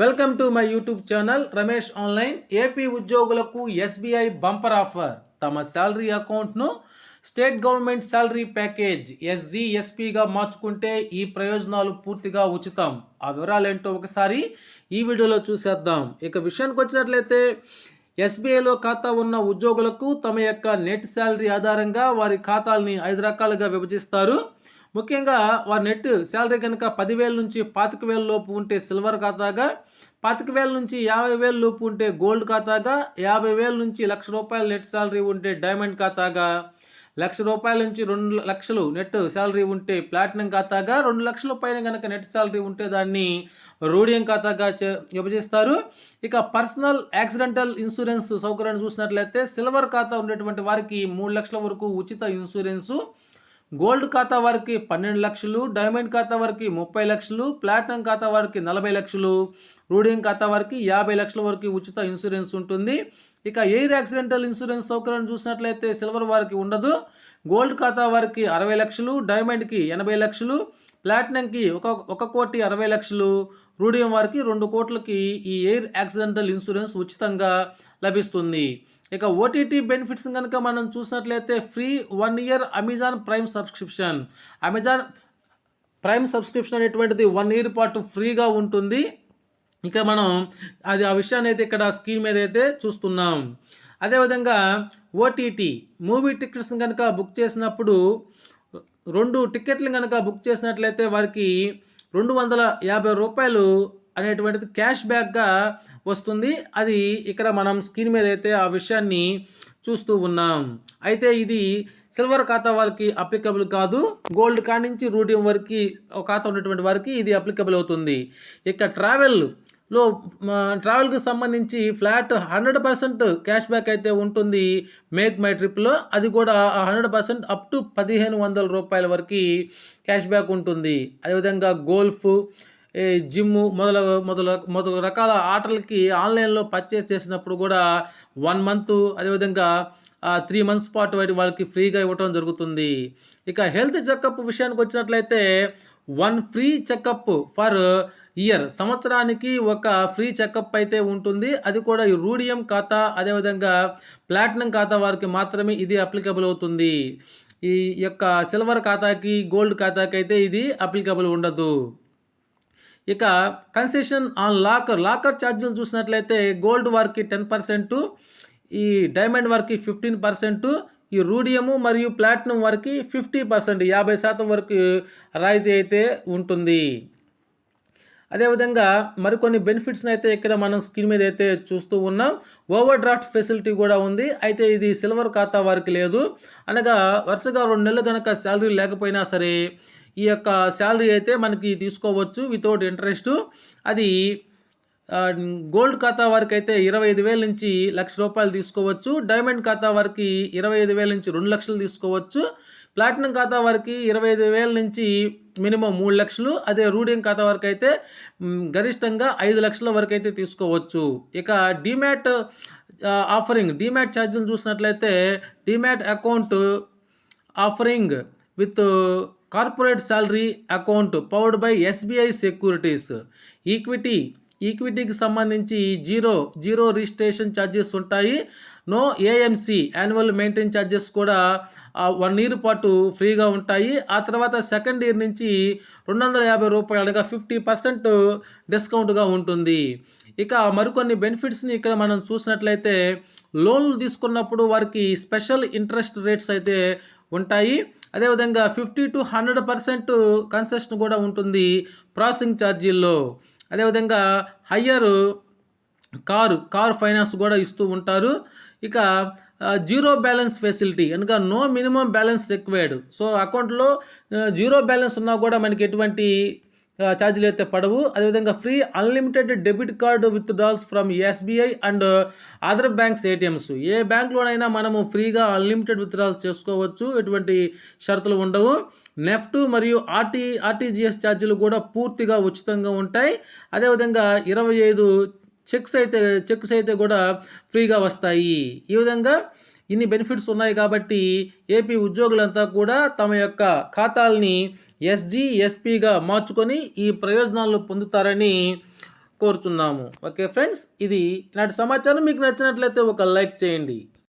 Welcome to my YouTube channel Ramesh online. AP ఉద్యోగులకు SBI bumper offer. తమ salary అకౌంట్ను state government salary package ఎస్జీఎస్పీగా మార్చుకుంటే ఈ ప్రయోజనాలు పూర్తిగా ఉచితం. ఆ వివరాలు ఏంటో ఒకసారి ఈ వీడియోలో చూసేద్దాం. ఇక విషయానికి వచ్చినట్లయితే ఎస్బీఐలో ఖాతా ఉన్న ఉద్యోగులకు తమ యొక్క నెట్ శాలరీ ఆధారంగా వారి ఖాతాల్ని ఐదు రకాలుగా విభజిస్తారు. ముఖ్యంగా వారి నెట్ శాలరీ కనుక పదివేల నుంచి పాతిక వేల లోపు ఉంటే సిల్వర్ ఖాతాగా పాతిక వేల నుంచి యాభై వేల లోపు ఉంటే గోల్డ్ ఖాతాగా యాభై వేల నుంచి లక్ష రూపాయల నెట్ శాలరీ ఉంటే డైమండ్ ఖాతాగా లక్ష రూపాయల నుంచి రెండు లక్షలు నెట్ శాలరీ ఉంటే ప్లాటినం ఖాతాగా రెండు లక్షల పైన కనుక నెట్ శాలరీ ఉంటే దాన్ని రూడియం ఖాతాగా చే- విభజిస్తారు. ఇక పర్సనల్ యాక్సిడెంటల్ ఇన్సూరెన్స్ సౌకర్యాన్ని చూసినట్లయితే సిల్వర్ ఖాతా ఉండేటువంటి వారికి మూడు లక్షల వరకు ఉచిత ఇన్సూరెన్సు గోల్డ్ ఖాతా వారికి పన్నెండు లక్షలు డైమండ్ ఖాతా వారికి ముప్పై లక్షలు ప్లాటినం ఖాతా వారికి నలభై లక్షలు రూడింగ్ ఖాతా వారికి యాభై లక్షల వరకు ఉచిత ఇన్సూరెన్స్ ఉంటుంది. ఇక ఎయిర్ యాక్సిడెంటల్ ఇన్సూరెన్స్ సౌకర్యం చూసినట్లయితే సిల్వర్ వారికి ఉండదు. గోల్డ్ ఖాతా వారికి అరవై లక్షలు డైమండ్కి ఎనభై లక్షలు ప్లాటినంకి ఒక ఒక కోటి అరవై లక్షలు రూడియం వారికి రెండు కోట్లకి ఈ ఎయిర్ యాక్సిడెంటల్ ఇన్సూరెన్స్ ఉచితంగా లభిస్తుంది. ఇక ఓటీటీ బెనిఫిట్స్ కనుక మనం చూసినట్లయితే free one year Amazon Prime subscription. Amazon Prime subscription అనేటువంటిది వన్ ఇయర్ పాటు ఫ్రీగా ఉంటుంది. ఇక మనం అది ఆ విషయాన్ని అయితే ఇక్కడ స్క్రీన్ మీద అయితే చూస్తున్నాం. అదేవిధంగా ఓటీటీ మూవీ టికెట్స్ కనుక బుక్ చేసినప్పుడు రెండు టికెట్లు కనుక బుక్ చేసినట్లయితే వారికి రెండు వందల యాభై రూపాయలు అనేటువంటిది క్యాష్ బ్యాక్గా వస్తుంది. అది ఇక్కడ మనం స్క్రీన్ మీద అయితే ఆ విషయాన్ని చూస్తూ ఉన్నాం. అయితే ఇది సిల్వర్ ఖాతా వారికి అప్లికబుల్ కాదు. గోల్డ్ కాడి నుంచి రూడియం వరకు ఒక ఖాతా ఉన్నటువంటి వారికి ఇది అప్లికబుల్ అవుతుంది. ఇక ట్రావెల్లో ట్రావెల్కి సంబంధించి flat hundred percent cash back అయితే ఉంటుంది మేక్ మై ట్రిప్లో అది కూడా హండ్రెడ్ పర్సెంట్ అప్ టు పదిహేను వందల రూపాయల వరకు క్యాష్ బ్యాక్ ఉంటుంది. అదేవిధంగా గోల్ఫ్ జిమ్ మొదల మొదల మొదలు రకాల ఆటలకి ఆన్లైన్లో పర్చేస్ చేసినప్పుడు కూడా వన్ మంత్ అదేవిధంగా త్రీ మంత్స్ పాటు వాటి వాళ్ళకి ఫ్రీగా ఇవ్వటం జరుగుతుంది. ఇక హెల్త్ చెకప్ విషయానికి వచ్చినట్లయితే one free checkup for year. సంవత్సరానికి ఒక ఫ్రీ చెకప్ అయితే ఉంటుంది. అది కూడా ఈ రూడియం ఖాతా అదేవిధంగా ప్లాటినం ఖాతా వారికి మాత్రమే ఇది అప్లికబుల్ అవుతుంది. ఈ యొక్క సిల్వర్ ఖాతాకి గోల్డ్ ఖాతాకి అయితే ఇది అప్లికబుల్ ఉండదు. ఇక కన్సెషన్ ఆన్ లాకర్ లాకర్ ఛార్జీలు చూసినట్లయితే గోల్డ్ వారికి టెన్ పర్సెంట్ ఈ డైమండ్ వారికి ఫిఫ్టీన్ పర్సెంట్ ఈ రూడియము మరియు ప్లాటినం వారికి ఫిఫ్టీ పర్సెంట్ యాభై శాతం వరకు రాయితీ అయితే ఉంటుంది. అదేవిధంగా మరికొన్ని బెనిఫిట్స్ని అయితే ఇక్కడ మనం స్క్రీన్ మీద అయితే చూస్తూ ఉన్నాం. ఓవర్ డ్రాఫ్ట్ ఫెసిలిటీ కూడా ఉంది. అయితే ఇది సిల్వర్ ఖాతా వారికి లేదు. అనగా వరుసగా రెండు నెలలు కనుక శాలరీ లేకపోయినా సరే ఈ యొక్క శాలరీ అయితే మనకి తీసుకోవచ్చు వితౌట్ ఇంట్రెస్ట్. అది గోల్డ్ ఖాతా వారికి అయితే ఇరవై ఐదు వేల నుంచి లక్ష రూపాయలు తీసుకోవచ్చు. డైమండ్ ఖాతా వారికి ఇరవై ఐదు వేల నుంచి రెండు లక్షలు తీసుకోవచ్చు. ప్లాటినం ఖాతా వారికి ఇరవై ఐదు వేల నుంచి మినిమం మూడు లక్షలు. అదే రూడింగ్ ఖాతా వరకు అయితే గరిష్టంగా ఐదు లక్షల వరకు అయితే తీసుకోవచ్చు. ఇక డిమ్యాట్ ఆఫరింగ్ డిమ్యాట్ ఛార్జీలు చూసినట్లయితే demat account offering with corporate salary account powered by SBI securities. Equity ఈక్విటీకి సంబంధించి జీరో జీరో రిజిస్ట్రేషన్ ఛార్జెస్ ఉంటాయి. No AMC annual maintain charges కూడా వన్ ఇయర్ పాటు ఫ్రీగా ఉంటాయి. ఆ తర్వాత సెకండ్ ఇయర్ నుంచి రెండు వందల యాభై రూపాయలుగా ఫిఫ్టీ పర్సెంట్ డిస్కౌంట్గా ఉంటుంది. ఇక మరికొన్ని బెనిఫిట్స్ని ఇక్కడ మనం చూసినట్లయితే లోన్లు తీసుకున్నప్పుడు వారికి స్పెషల్ ఇంట్రెస్ట్ రేట్స్ అయితే ఉంటాయి. అదేవిధంగా fifty to hundred percent concession కూడా ఉంటుంది ప్రాసెసింగ్ ఛార్జీల్లో అదేవిధంగా హయ్యర్ కారు కార్ ఫైనాన్స్ కూడా ఇస్తూ ఉంటారు. ఇక జీరో బ్యాలెన్స్ ఫెసిలిటీ అనగా no minimum balance required so అకౌంట్లో జీరో బ్యాలెన్స్ ఉన్నా కూడా మనకి ఎటువంటి ఛార్జీలు అయితే పడవు. అదేవిధంగా free unlimited debit card withdrawals from SBI and other banks ATMs. ఏ బ్యాంక్లోనైనా మనము ఫ్రీగా అన్లిమిటెడ్ విత్డ్రాల్స్ చేసుకోవచ్చు. ఎటువంటి షరతులు ఉండవు. నెఫ్ట్ మరియు ఆర్టీ ఆర్టీజీఎస్ ఛార్జీలు కూడా పూర్తిగా ఉచితంగా ఉంటాయి. అదేవిధంగా ఇరవై ఐదు చెక్స్ అయితే చెక్స్ అయితే కూడా ఫ్రీగా వస్తాయి. ఈ విధంగా ఇన్ని బెనిఫిట్స్ ఉన్నాయి కాబట్టి ఏపీ ఉద్యోగులంతా కూడా తమ యొక్క ఖాతాల్ని ఎస్జీ ఎస్పీగా మార్చుకొని ఈ ప్రయోజనాలను పొందుతారని కోరుచున్నాము. ఓకే ఫ్రెండ్స్ ఇది నాటి సమాచారం మీకు నచ్చినట్లయితే ఒక లైక్ చేయండి.